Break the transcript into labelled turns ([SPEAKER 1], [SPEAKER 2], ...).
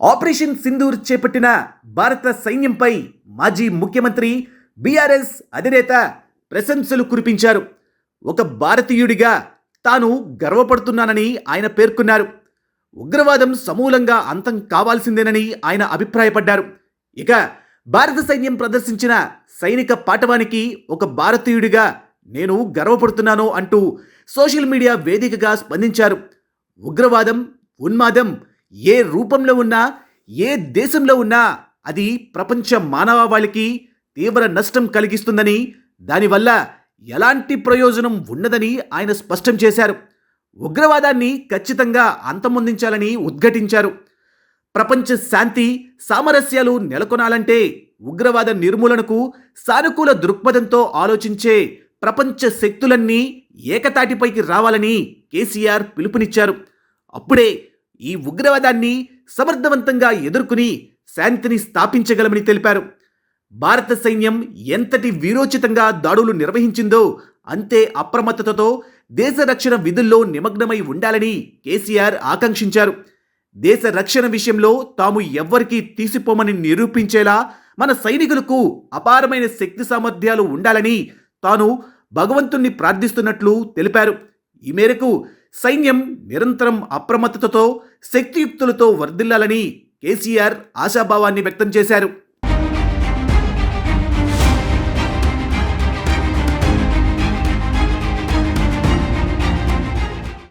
[SPEAKER 1] Operation Sindoor చేపట్టిన భారత సైన్యంపై మాజీ ముఖ్యమంత్రి బీఆర్ఎస్ అధినేత ప్రశంసలు కురిపించారు. ఒక భారతీయుడిగా తాను గర్వపడుతున్నానని ఆయన పేర్కొన్నారు. ఉగ్రవాదం సమూలంగా అంతం కావాల్సిందేనని ఆయన అభిప్రాయపడ్డారు. ఇక భారత సైన్యం ప్రదర్శించిన సైనిక పాఠవానికి ఒక భారతీయుడిగా నేను గర్వపడుతున్నాను అంటూ సోషల్ మీడియా వేదికగా స్పందించారు. ఉగ్రవాదం ఉన్మాదం ఏ రూపంలో ఉన్నా ఏ దేశంలో ఉన్నా అది ప్రపంచ మానవాళికి తీవ్ర నష్టం కలిగిస్తుందని దానివల్ల ఎలాంటి ప్రయోజనం ఉండదని ఆయన స్పష్టం చేశారు. ఉగ్రవాదాన్ని ఖచ్చితంగా అంతమొందించాలని ఉద్ఘటించారు. ప్రపంచ శాంతి సామరస్యాలు నెలకొనాలంటే ఉగ్రవాద నిర్మూలనకు సానుకూల దృక్పథంతో ఆలోచించే ప్రపంచ శక్తులన్నీ ఏకతాటిపైకి రావాలని కేసీఆర్ పిలుపునిచ్చారు. అప్పుడే ఈ ఉగ్రవాదాన్ని సమర్థవంతంగా ఎదుర్కొని శాంతిని స్థాపించగలమని తెలిపారు. భారత సైన్యం ఎంతటి వీరోచితంగా దాడులు నిర్వహించిందో అంతే అప్రమత్తతతో దేశ రక్షణ విధుల్లో నిమగ్నమై ఉండాలని కేసీఆర్ ఆకాంక్షించారు. దేశ రక్షణ విషయంలో తాము ఎవ్వరికీ తీసిపోమని నిరూపించేలా మన సైనికులకు అపారమైన శక్తి సామర్థ్యాలు ఉండాలని తాను భగవంతుణ్ణి ప్రార్థిస్తున్నట్లు తెలిపారు. ఈ మేరకు సైన్యం నిరంతరం అప్రమత్తతతో శక్తియుక్తులతో వర్ధిల్లాలని కేసీఆర్ ఆశాభావాన్ని వ్యక్తం చేశారు.